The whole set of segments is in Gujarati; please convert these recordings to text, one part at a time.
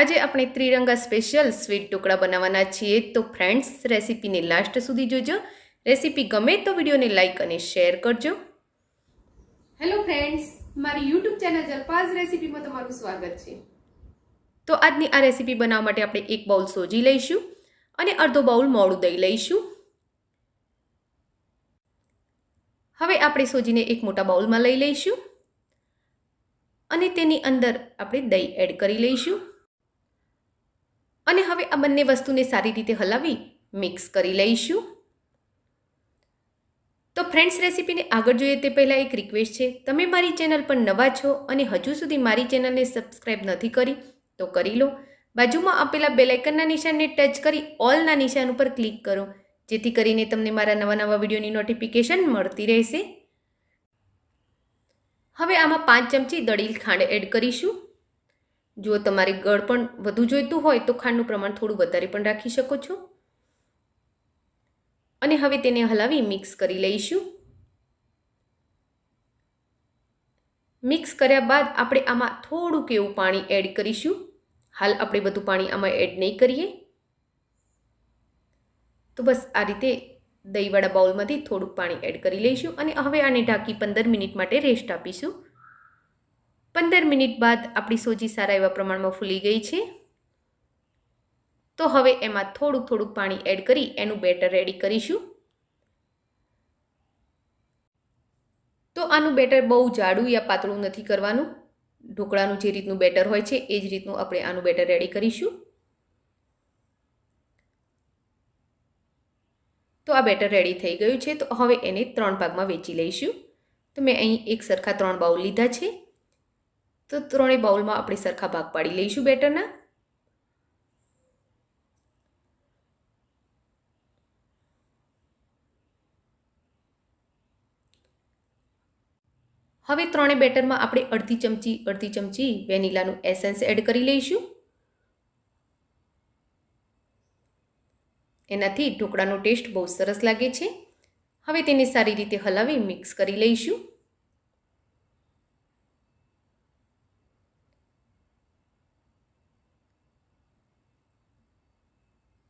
આજે આપણે ત્રિરંગા સ્પેશિયલ સ્વીટ ઢોકળા બનાવવાના છીએ. તો ફ્રેન્ડ્સ રેસીપીને લાસ્ટ સુધી જોજો. રેસીપી ગમે તો વિડીયોને લાઇક અને શેર કરજો. હેલો ફ્રેન્ડ્સ મારી યુટ્યુબ ચેનલ જલપાઝ રેસીપીમાં તમારું સ્વાગત છે. તો આજની આ રેસીપી બનાવવા માટે આપણે એક બાઉલ સોજી લઈશું અને અડધો બાઉલ મોડું દહીં લઈશું. હવે આપણે સોજીને એક મોટા બાઉલમાં લઈ લઈશું. અને તેની અંદર આપણે દહીં એડ કરી લઈશું. અને હવે આ બંને વસ્તુને સારી રીતે હલાવી મિક્સ કરી લઈશું. તો ફ્રેન્ડ્સ રેસીપીને આગળ જોઈએ તે પહેલાં એક રિક્વેસ્ટ છે. તમે મારી ચેનલ પર નવા છો અને હજુ સુધી મારી ચેનલને સબસ્ક્રાઈબ નથી કરી, તો કરી લો. બાજુમાં આપેલા બેલાઇકનના નિશાનને ટચ કરી ઓલના નિશાન ઉપર ક્લિક કરો, જેથી કરીને તમને મારા નવા નવા વિડીયોની નોટિફિકેશન મળતી રહેશે. હવે આમાં પાંચ ચમચી દળેલ ખાંડ એડ કરીશું. જો તમારે ગળ પણ વધુ જોઈતું હોય તો ખાંડનું પ્રમાણ થોડું વધારે પણ રાખી શકો છો. અને હવે તેને હલાવી મિક્સ કરી લઈશું. મિક્સ કર્યા બાદ આપણે આમાં થોડુંક એવું પાણી એડ કરીશું. હાલ આપણે બધું પાણી આમાં એડ નહીં કરીએ. તો બસ આ રીતે દહીંવાળા બાઉલમાંથી થોડુંક પાણી એડ કરી લઈશું અને હવે આને ઢાંકી પંદર મિનિટ માટે રેસ્ટ આપીશું. પંદર મિનિટ બાદ આપણી સોજી સારા એવા પ્રમાણમાં ફૂલી ગઈ છે. તો હવે એમાં થોડુંક થોડુંક પાણી એડ કરી એનું બેટર રેડી કરીશું. તો આનું બેટર બહુ જાડું યા પાતળું નથી કરવાનું. ઢોકળાનું જે રીતનું બેટર હોય છે, એ જ રીતનું આપણે આનું બેટર રેડી કરીશું. તો આ બેટર રેડી થઈ ગયું છે, તો હવે એને ત્રણ ભાગમાં વેચી લઈશું. તો મેં અહીં એક સરખા ત્રણ બાઉલ લીધા છે. તો ત્રણેય બાઉલમાં આપણે સરખા ભાગ પાડી લઈશું બેટરના. હવે ત્રણેય બેટરમાં આપણે અડધી ચમચી અડધી ચમચી વેનીલાનું એસેન્સ એડ કરી લઈશું. એનાથી ઢોકળાનો ટેસ્ટ બહુ સરસ લાગે છે. હવે તેને સારી રીતે હલાવી મિક્સ કરી લઈશું.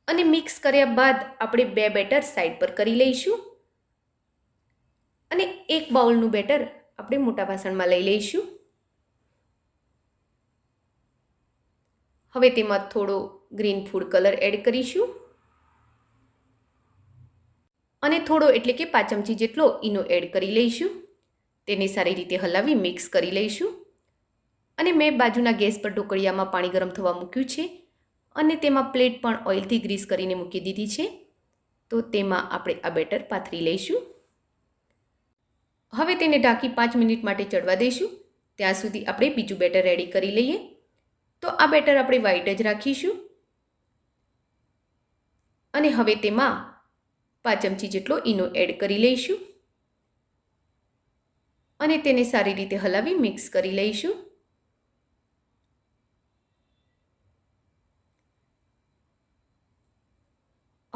અને મિક્સ કર્યા બાદ આપણે બે બેટર સાઈડ પર કરી લઈશું. અને એક બાઉલનું બેટર આપણે મોટા વાસણમાં લઈ લઈશું. હવે તેમાં થોડો ગ્રીન ફૂડ કલર એડ કરીશું. અને થોડો એટલે કે પાંચ ચમચી જેટલો ઈનો એડ કરી લઈશું. તેને સારી રીતે હલાવી મિક્સ કરી લઈશું. અને મેં બાજુના ગેસ પર ઢોકળિયામાં પાણી ગરમ થવા મૂક્યું છે. અને તેમાં પ્લેટ પણ ઓઇલથી ગ્રીસ કરીને મૂકી દીધી છે. તો તેમાં આપણે આ બેટર પાથરી લઈશું. હવે તેને ઢાંકી પાંચ મિનિટ માટે ચડવા દઈશું. ત્યાં સુધી આપણે બીજું બેટર રેડી કરી લઈએ. તો આ બેટર આપણે વ્હાઈટ જ રાખીશું. અને હવે તેમાં પાંચ ચમચી જેટલો ઈનો એડ કરી લઈશું. અને તેને સારી રીતે હલાવી મિક્સ કરી લઈશું.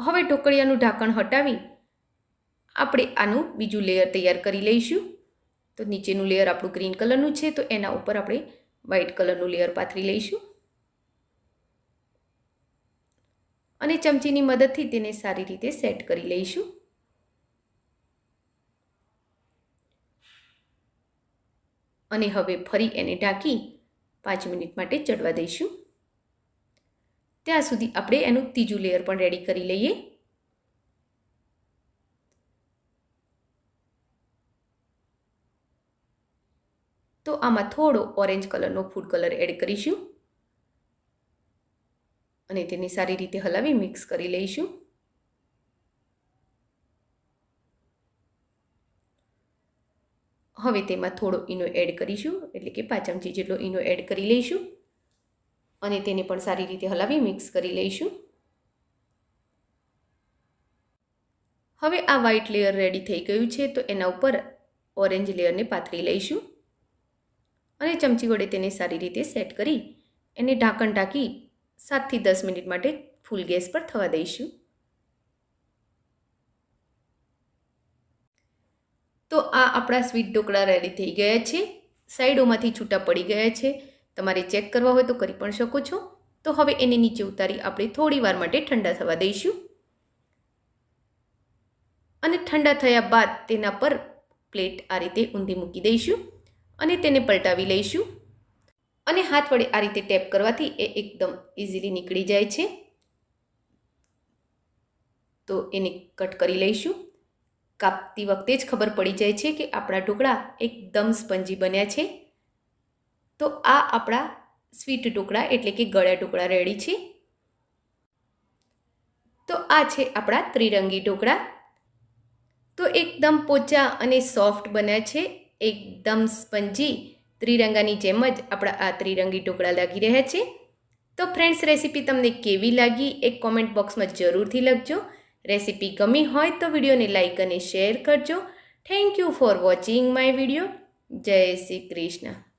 હવે ઢોકળિયાનું ઢાંકણ હટાવી આપણે આનું બીજું લેયર તૈયાર કરી લઈશું. તો નીચેનું લેયર આપણું ગ્રીન કલરનું છે, તો એના ઉપર આપણે વ્હાઇટ કલરનું લેયર પાથરી લઈશું. અને ચમચીની મદદથી તેને સારી રીતે સેટ કરી લઈશું. અને હવે ફરી એને ઢાંકી પાંચ મિનિટ માટે ચડવા દઈશું. ત્યાં સુધી આપણે એનું ત્રીજું લેયર પણ રેડી કરી લઈએ. તો આમાં થોડો ઓરેન્જ કલરનો ફૂડ કલર એડ કરીશું. અને તેને સારી રીતે હલાવી મિક્સ કરી લઈશું. હવે તેમાં થોડો ઈનો એડ કરીશું, એટલે કે પાંચ ચમચી જેટલો ઈનો એડ કરી લઈશું. અને તેને પણ સારી રીતે હલાવી મિક્સ કરી લઈશું. હવે આ વ્હાઇટ લેયર રેડી થઈ ગયું છે, તો એના ઉપર ઓરેન્જ લેયરને પાથરી લઈશું. અને ચમચી વડે તેને સારી રીતે સેટ કરી એને ઢાંકણ ઢાંકી સાતથી દસ મિનિટ માટે ફૂલ ગેસ પર થવા દઈશું. તો આ આપણા સ્વીટ ઢોકળા રેડી થઈ ગયા છે. સાઈડોમાંથી છૂટા પડી ગયા છે. તમારે ચેક કરવા હોય તો કરી પણ શકો છો. તો હવે એને નીચે ઉતારી આપણે થોડી વાર માટે ઠંડા થવા દઈશું. અને ઠંડા થયા બાદ તેના પર પ્લેટ આ રીતે ઊંધી મૂકી દઈશું અને તેને પલટાવી લઈશું. અને હાથ વડે આ રીતે ટેપ કરવાથી એ એકદમ ઇઝીલી નીકળી જાય છે. તો એને કટ કરી લઈશું. કાપતી વખતે જ ખબર પડી જાય છે કે આપણા ઢોકળા એકદમ સ્પંજી બન્યા છે. તો આ આપણા સ્વીટ ટુકડા એટલે કે ગળ્યા ટુકડા રેડી છે. તો આ છે આપણા ત્રિરંગી ટુકડા. તો એકદમ પોચા અને સોફ્ટ બન્યા છે. એકદમ સ્પંજી ત્રિરંગાની જેમ જ આપણા આ ત્રિરંગી ટુકડા લાગી રહ્યા છે. તો ફ્રેન્ડ્સ રેસીપી તમને કેવી લાગી એક કોમેન્ટ બોક્સમાં જરૂરથી લખજો. રેસીપી ગમી હોય તો વિડીયોને લાઇક અને શેર કરજો. Thank you for watching my video જય શ્રી કૃષ્ણ.